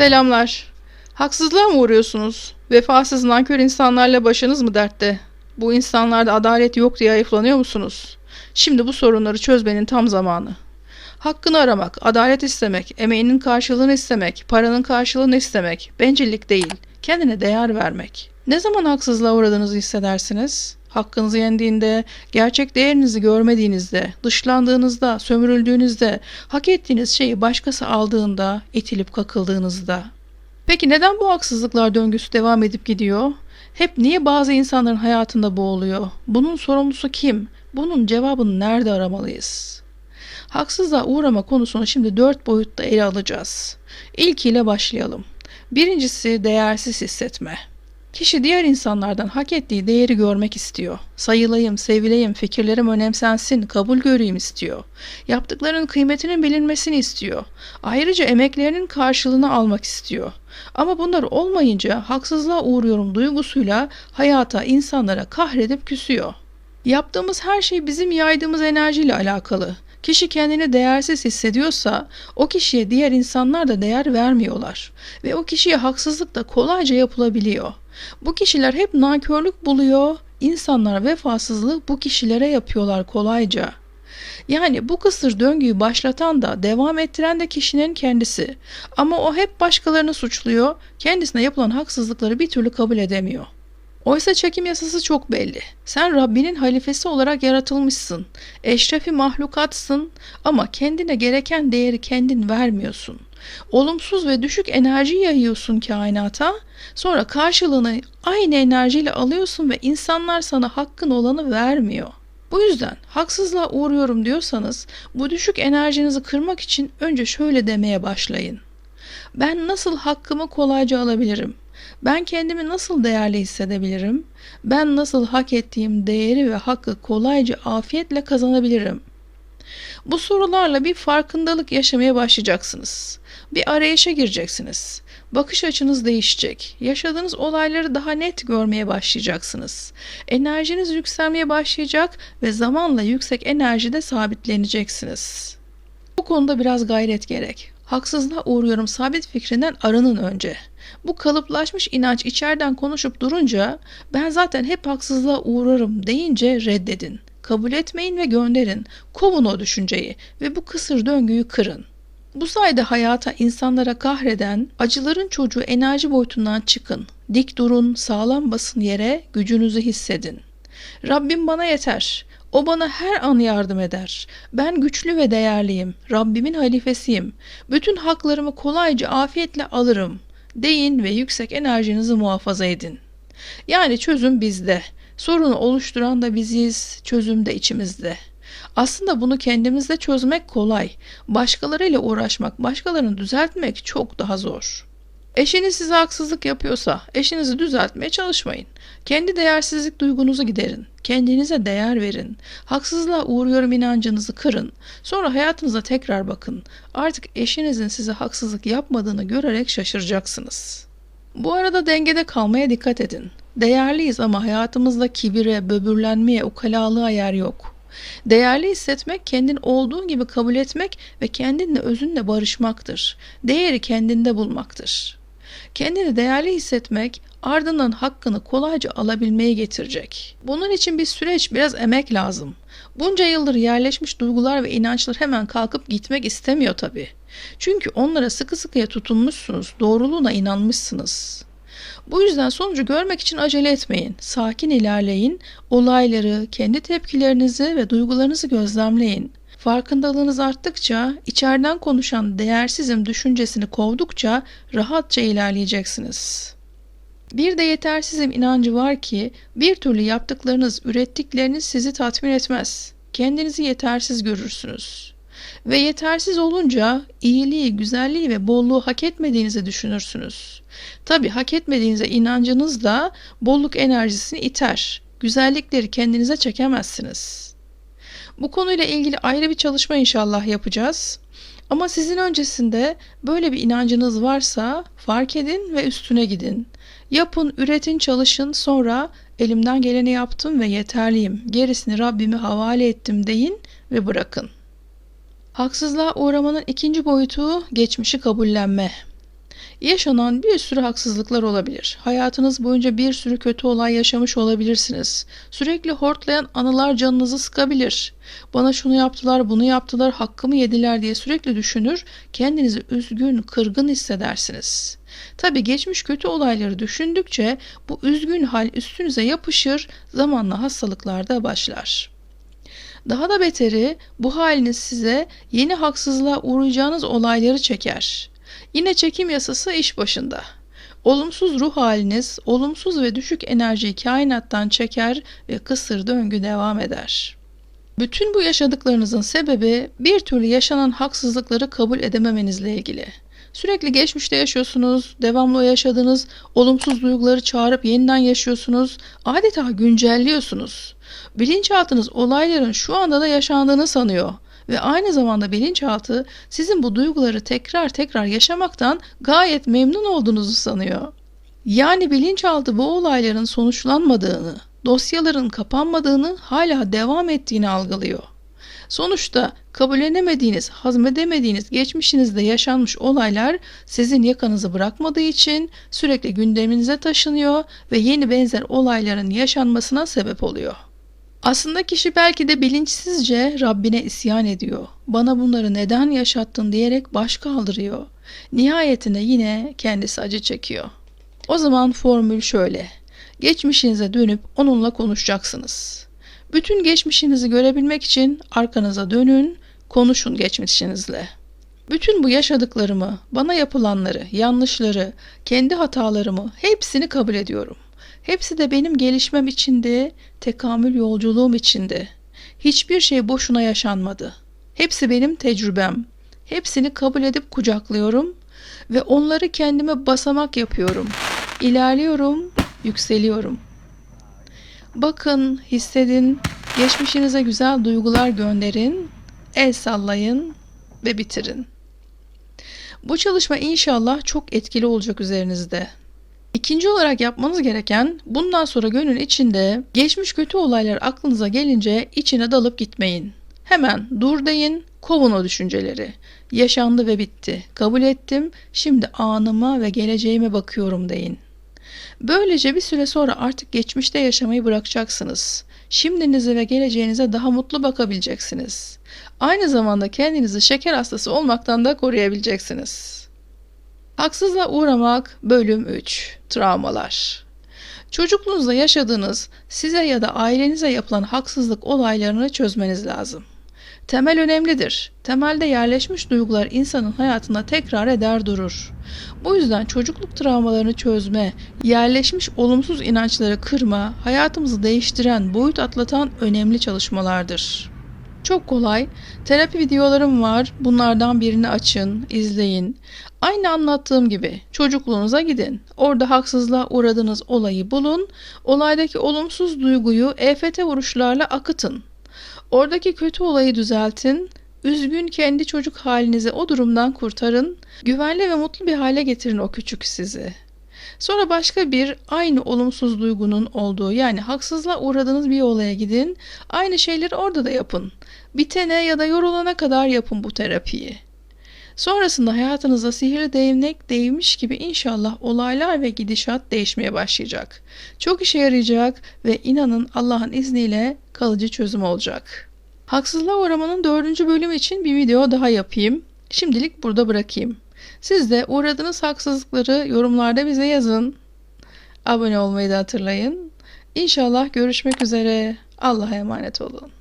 Selamlar. Haksızlığa mı uğruyorsunuz? Vefasız nankör insanlarla başınız mı dertte? Bu insanlarda adalet yok diye ayıflanıyor musunuz? Şimdi bu sorunları çözmenin tam zamanı. Hakkını aramak, adalet istemek, emeğinin karşılığını istemek, paranın karşılığını istemek, bencillik değil, kendine değer vermek. Ne zaman haksızlığa uğradığınızı hissedersiniz? Hakkınızı yendiğinde, gerçek değerinizi görmediğinizde, dışlandığınızda, sömürüldüğünüzde, hak ettiğiniz şeyi başkası aldığında, itilip kakıldığınızda. Peki neden bu haksızlıklar döngüsü devam edip gidiyor? Hep niye bazı insanların hayatında bu oluyor? Bunun sorumlusu kim? Bunun cevabını nerede aramalıyız? Haksızlığa uğrama konusunu şimdi dört boyutta ele alacağız. İlkiyle başlayalım. Birincisi değersiz hissetme. Kişi diğer insanlardan hak ettiği değeri görmek istiyor. Sayılayım, sevileyim, fikirlerim önemsensin, kabul göreyim istiyor. Yaptıklarının kıymetinin bilinmesini istiyor. Ayrıca emeklerinin karşılığını almak istiyor. Ama bunlar olmayınca haksızlığa uğruyorum duygusuyla hayata, insanlara kahredip küsüyor. Yaptığımız her şey bizim yaydığımız enerjiyle alakalı. Kişi kendini değersiz hissediyorsa o kişiye diğer insanlar da değer vermiyorlar ve o kişiye haksızlık da kolayca yapılabiliyor. Bu kişiler hep nankörlük buluyor, insanlar vefasızlığı bu kişilere yapıyorlar kolayca. Yani bu kısır döngüyü başlatan da devam ettiren de kişinin kendisi. Ama o hep başkalarını suçluyor, kendisine yapılan haksızlıkları bir türlü kabul edemiyor. Oysa çekim yasası çok belli. Sen Rabbinin halifesi olarak yaratılmışsın. Eşrefi mahlukatsın ama kendine gereken değeri kendin vermiyorsun. Olumsuz ve düşük enerji yayıyorsun kainata. Sonra karşılığını aynı enerjiyle alıyorsun ve insanlar sana hakkın olanı vermiyor. Bu yüzden haksızlığa uğruyorum diyorsanız bu düşük enerjinizi kırmak için önce şöyle demeye başlayın. Ben nasıl hakkımı kolayca alabilirim? Ben kendimi nasıl değerli hissedebilirim? Ben nasıl hak ettiğim değeri ve hakkı kolayca afiyetle kazanabilirim? Bu sorularla bir farkındalık yaşamaya başlayacaksınız. Bir arayışa gireceksiniz. Bakış açınız değişecek. Yaşadığınız olayları daha net görmeye başlayacaksınız. Enerjiniz yükselmeye başlayacak ve zamanla yüksek enerjide sabitleneceksiniz. Bu konuda biraz gayret gerek. Haksızlığa uğruyorum sabit fikrinden arının önce. Bu kalıplaşmış inanç içeriden konuşup durunca ben zaten hep haksızlığa uğrarım deyince reddedin. Kabul etmeyin ve gönderin. Kovun o düşünceyi ve bu kısır döngüyü kırın. Bu sayede hayata insanlara kahreden acıların çocuğu enerji boyutundan çıkın. Dik durun, sağlam basın yere, gücünüzü hissedin. Rabbim bana yeter. O bana her an yardım eder. Ben güçlü ve değerliyim. Rabbimin halifesiyim. Bütün haklarımı kolayca afiyetle alırım. Deyin ve yüksek enerjinizi muhafaza edin. Yani çözüm bizde. Sorunu oluşturan da biziz, çözüm de içimizde. Aslında bunu kendimizde çözmek kolay. Başkalarıyla uğraşmak, başkalarını düzeltmek çok daha zor. Eşiniz size haksızlık yapıyorsa eşinizi düzeltmeye çalışmayın. Kendi değersizlik duygunuzu giderin. Kendinize değer verin. Haksızlığa uğruyorum inancınızı kırın. Sonra hayatınıza tekrar bakın. Artık eşinizin size haksızlık yapmadığını görerek şaşıracaksınız. Bu arada dengede kalmaya dikkat edin. Değerliyiz ama hayatımızda kibire, böbürlenmeye, ukalalığa yer yok. Değerli hissetmek kendin olduğun gibi kabul etmek ve kendinle özünle barışmaktır. Değeri kendinde bulmaktır. Kendini değerli hissetmek ardından hakkını kolayca alabilmeye getirecek. Bunun için bir süreç, biraz emek lazım. Bunca yıldır yerleşmiş duygular ve inançlar hemen kalkıp gitmek istemiyor tabii. Çünkü onlara sıkı sıkıya tutunmuşsunuz, doğruluğuna inanmışsınız. Bu yüzden sonucu görmek için acele etmeyin. Sakin ilerleyin, olayları, kendi tepkilerinizi ve duygularınızı gözlemleyin. Farkındalığınız arttıkça, içeriden konuşan değersizim düşüncesini kovdukça rahatça ilerleyeceksiniz. Bir de yetersizim inancı var ki bir türlü yaptıklarınız, ürettikleriniz sizi tatmin etmez. Kendinizi yetersiz görürsünüz. Ve yetersiz olunca iyiliği, güzelliği ve bolluğu hak etmediğinizi düşünürsünüz. Tabi hak etmediğinize inancınız da bolluk enerjisini iter. Güzellikleri kendinize çekemezsiniz. Bu konuyla ilgili ayrı bir çalışma inşallah yapacağız. Ama sizin öncesinde böyle bir inancınız varsa fark edin ve üstüne gidin. Yapın, üretin, çalışın sonra elimden geleni yaptım ve yeterliyim. Gerisini Rabbime havale ettim deyin ve bırakın. Haksızlığa uğramanın ikinci boyutu geçmişi kabullenme. Yaşanan bir sürü haksızlıklar olabilir. Hayatınız boyunca bir sürü kötü olay yaşamış olabilirsiniz. Sürekli hortlayan anılar canınızı sıkabilir. Bana şunu yaptılar, bunu yaptılar, hakkımı yediler diye sürekli düşünür, kendinizi üzgün, kırgın hissedersiniz. Tabi geçmiş kötü olayları düşündükçe bu üzgün hal üstünüze yapışır, zamanla hastalıklar da başlar. Daha da beteri bu haliniz size yeni haksızlığa uğrayacağınız olayları çeker. Yine çekim yasası iş başında. Olumsuz ruh haliniz, olumsuz ve düşük enerjiyi kainattan çeker ve kısır döngü devam eder. Bütün bu yaşadıklarınızın sebebi bir türlü yaşanan haksızlıkları kabul edememenizle ilgili. Sürekli geçmişte yaşıyorsunuz, devamlı yaşadığınız olumsuz duyguları çağırıp yeniden yaşıyorsunuz, adeta güncelliyorsunuz. Bilinçaltınız olayların şu anda da yaşandığını sanıyor ve aynı zamanda bilinçaltı sizin bu duyguları tekrar tekrar yaşamaktan gayet memnun olduğunuzu sanıyor. Yani bilinçaltı bu olayların sonuçlanmadığını, dosyaların kapanmadığını, hala devam ettiğini algılıyor. Sonuçta kabullenemediğiniz, hazmedemediğiniz geçmişinizde yaşanmış olaylar sizin yakanızı bırakmadığı için sürekli gündeminize taşınıyor ve yeni benzer olayların yaşanmasına sebep oluyor. Aslında kişi belki de bilinçsizce Rabbine isyan ediyor. Bana bunları neden yaşattın diyerek baş kaldırıyor. Nihayetinde yine kendisi acı çekiyor. O zaman formül şöyle. Geçmişinize dönüp onunla konuşacaksınız. Bütün geçmişinizi görebilmek için arkanıza dönün, konuşun geçmişinizle. Bütün bu yaşadıklarımı, bana yapılanları, yanlışları, kendi hatalarımı hepsini kabul ediyorum. Hepsi de benim gelişmem içindi, tekamül yolculuğum içindi. Hiçbir şey boşuna yaşanmadı. Hepsi benim tecrübem. Hepsini kabul edip kucaklıyorum ve onları kendime basamak yapıyorum. İlerliyorum, yükseliyorum. Bakın, hissedin, geçmişinize güzel duygular gönderin, el sallayın ve bitirin. Bu çalışma inşallah çok etkili olacak üzerinizde. İkinci olarak yapmanız gereken bundan sonra gönül içinde geçmiş kötü olaylar aklınıza gelince içine dalıp gitmeyin. Hemen dur deyin, kovun o düşünceleri. Yaşandı ve bitti. Kabul ettim. Şimdi anıma ve geleceğime bakıyorum deyin. Böylece bir süre sonra artık geçmişte yaşamayı bırakacaksınız. Şimdinize ve geleceğinize daha mutlu bakabileceksiniz. Aynı zamanda kendinizi şeker hastası olmaktan da koruyabileceksiniz. Haksızlığa uğramak bölüm 3 Travmalar Çocukluğunuzda yaşadığınız size ya da ailenize yapılan haksızlık olaylarını çözmeniz lazım. Temel önemlidir. Temelde yerleşmiş duygular insanın hayatında tekrar eder durur. Bu yüzden çocukluk travmalarını çözme, yerleşmiş olumsuz inançları kırma, hayatımızı değiştiren, boyut atlatan önemli çalışmalardır. Çok kolay. Terapi videolarım var. Bunlardan birini açın, izleyin. Aynı anlattığım gibi çocukluğunuza gidin. Orada haksızlığa uğradığınız olayı bulun. Olaydaki olumsuz duyguyu EFT vuruşlarla akıtın. Oradaki kötü olayı düzeltin. Üzgün kendi çocuk halinizi o durumdan kurtarın. Güvenli ve mutlu bir hale getirin o küçük sizi. Sonra başka bir aynı olumsuz duygunun olduğu yani haksızlığa uğradığınız bir olaya gidin. Aynı şeyleri orada da yapın. Bitene ya da yorulana kadar yapın bu terapiyi. Sonrasında hayatınıza sihirli değnek değmiş gibi inşallah olaylar ve gidişat değişmeye başlayacak. Çok işe yarayacak ve inanın Allah'ın izniyle kalıcı çözüm olacak. Haksızlığa uğramanın dördüncü bölümü için bir video daha yapayım. Şimdilik burada bırakayım. Siz de uğradığınız haksızlıkları yorumlarda bize yazın. Abone olmayı da hatırlayın. İnşallah görüşmek üzere. Allah'a emanet olun.